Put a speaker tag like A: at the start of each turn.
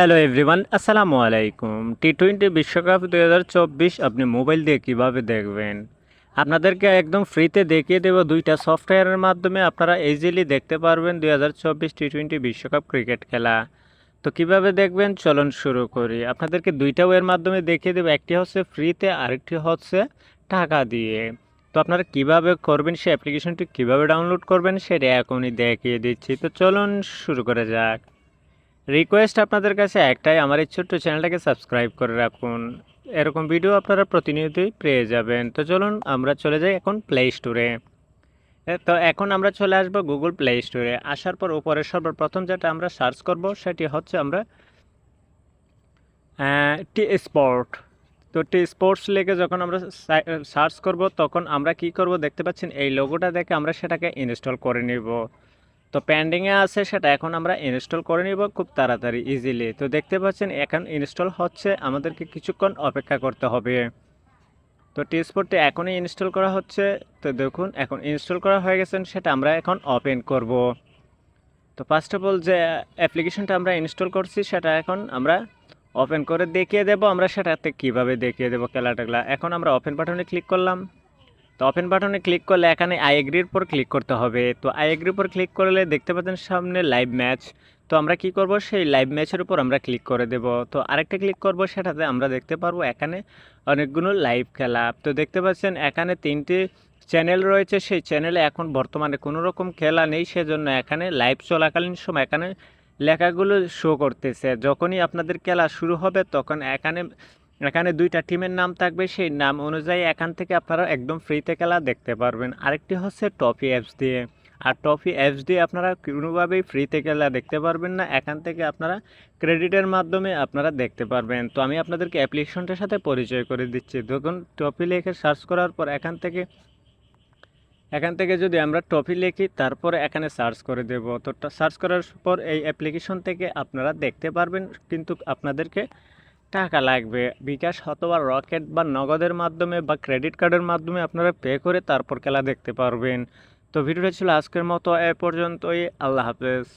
A: Hello everyone আসসালামু আলাইকুম T twenty বিশ্বকাপ দু হাজার চব্বিশ আপনি মোবাইল দিয়ে কীভাবে দেখবেন? আপনাদেরকে একদম ফ্রিতে দেখিয়ে দেবো দুইটা সফটওয়্যারের মাধ্যমে আপনারা ইজিলি দেখতে পারবেন দুই হাজার চব্বিশ টি টোয়েন্টি বিশ্বকাপ ক্রিকেট খেলা। তো কীভাবে দেখবেন? চলুন শুরু করি। আপনাদেরকে দুইটা ওয়ের মাধ্যমে দেখিয়ে দেবো। একটি হচ্ছে ফ্রিতে আরেকটি হচ্ছে টাকা দিয়ে। তো আপনারা কীভাবে করবেন, সেই অ্যাপ্লিকেশনটি কীভাবে ডাউনলোড করবেন, সেটা এখনই দেখিয়ে দিচ্ছি। তো চলুন শুরু করা যাক। রিকোয়েস্ট আপনাদের কাছে একটাই, আমার এই ছোট্ট চ্যানেলটাকে সাবস্ক্রাইব করে রাখুন। এরকম ভিডিও আপনারা প্রতিনিয়তই পেয়ে যাবেন। তো চলুন আমরা চলে যাই এখন প্লে স্টোরে তো এখন আমরা চলে আসব গুগল প্লে স্টোরে আসার পর উপরে সর্বপ্রথম যেটা আমরা সার্চ করব, সেটি হচ্ছে আমরা টি স্পোর্ট তো টি স্পোর্টস লেগে যখন আমরা সার্চ করব, তখন আমরা কি করব, দেখতে পাচ্ছেন এই লোগোটা দেখে আমরা সেটাকে ইনস্টল করে নিব। তো প্যান্ডিংয়ে আছে, সেটা এখন আমরা ইনস্টল করে নিব খুব তাড়াতাড়ি ইজিলি তো দেখতে পাচ্ছেন, এখন ইনস্টল হচ্ছে, আমাদেরকে কিছুক্ষণ অপেক্ষা করতে হবে। তো টিস্পোর্টটি এখনই ইনস্টল করা হচ্ছে, তো দেখুন, এখন ইনস্টল করা হয়ে গেছেন সেটা আমরা এখন ওপেন করব। তো ফার্স্ট অফ অল যে অ্যাপ্লিকেশনটা আমরা ইনস্টল করছি, সেটা এখন আমরা ওপেন করে দেখিয়ে দেবো, আমরা সেটাতে কীভাবে দেখিয়ে দেবো খেলাটাগুলা এখন আমরা ওপেন বাটনে ক্লিক করলাম। তো ওপেন বাটনে ক্লিক করলে এখানে আই এগ্রির উপর ক্লিক করতে হবে। তো আই এগ্রির উপর ক্লিক করলে দেখতে পাচ্ছেন সামনে লাইভ ম্যাচ তো আমরা কি করব? সেই লাইভ ম্যাচের উপর আমরা ক্লিক করে দেব। তো আরেকটা ক্লিক করব, সেটাতে আমরা দেখতে পারব এখানে অনেকগুলো লাইভ খেলা। তো দেখতে পাচ্ছেন এখানে তিনটি চ্যানেল রয়েছে। সেই চ্যানেলে এখন বর্তমানে কোনো রকম খেলা নেই। সেজন্য এখানে লাইভ চলাকালীন সময় এখানে লেখাগুলো শো করতেছে। যখনই আপনাদের খেলা শুরু হবে, তখন এখানে এখানে দুইটা টিমের নাম থাকবে, সেই নাম অনুযায়ী এখান থেকে আপনারা একদম ফ্রিতে খেলা দেখতে পারবেন। আরেকটি হচ্ছে টপি অ্যাপস দিয়ে। আর টপি অ্যাপস দিয়ে আপনারা কোনোভাবেই ফ্রিতে খেলা দেখতে পারবেন না, এখান থেকে আপনারা ক্রেডিটের মাধ্যমে আপনারা দেখতে পারবেন। তো আমি আপনাদেরকে অ্যাপ্লিকেশনটার সাথে পরিচয় করে দিচ্ছি। দেখুন টপি লেখে সার্চ করার পর এখান থেকে এখান থেকে যদি আমরা টপি লিখি, তারপরে এখানে সার্চ করে দেব। তো সার্চ করার পর এই অ্যাপ্লিকেশন থেকে আপনারা দেখতে পারবেন, কিন্তু আপনাদেরকে টাকা লাগবে। বিকাশ অথবা রকেট বা নগদের মাধ্যমে বা ক্রেডিট কার্ডের মাধ্যমে আপনারা পে করে তারপর খেলা দেখতে পারবেন। তো ভিডিওটা ছিল আজকের মতো, এ পর্যন্তই। আল্লাহ হাফেজ।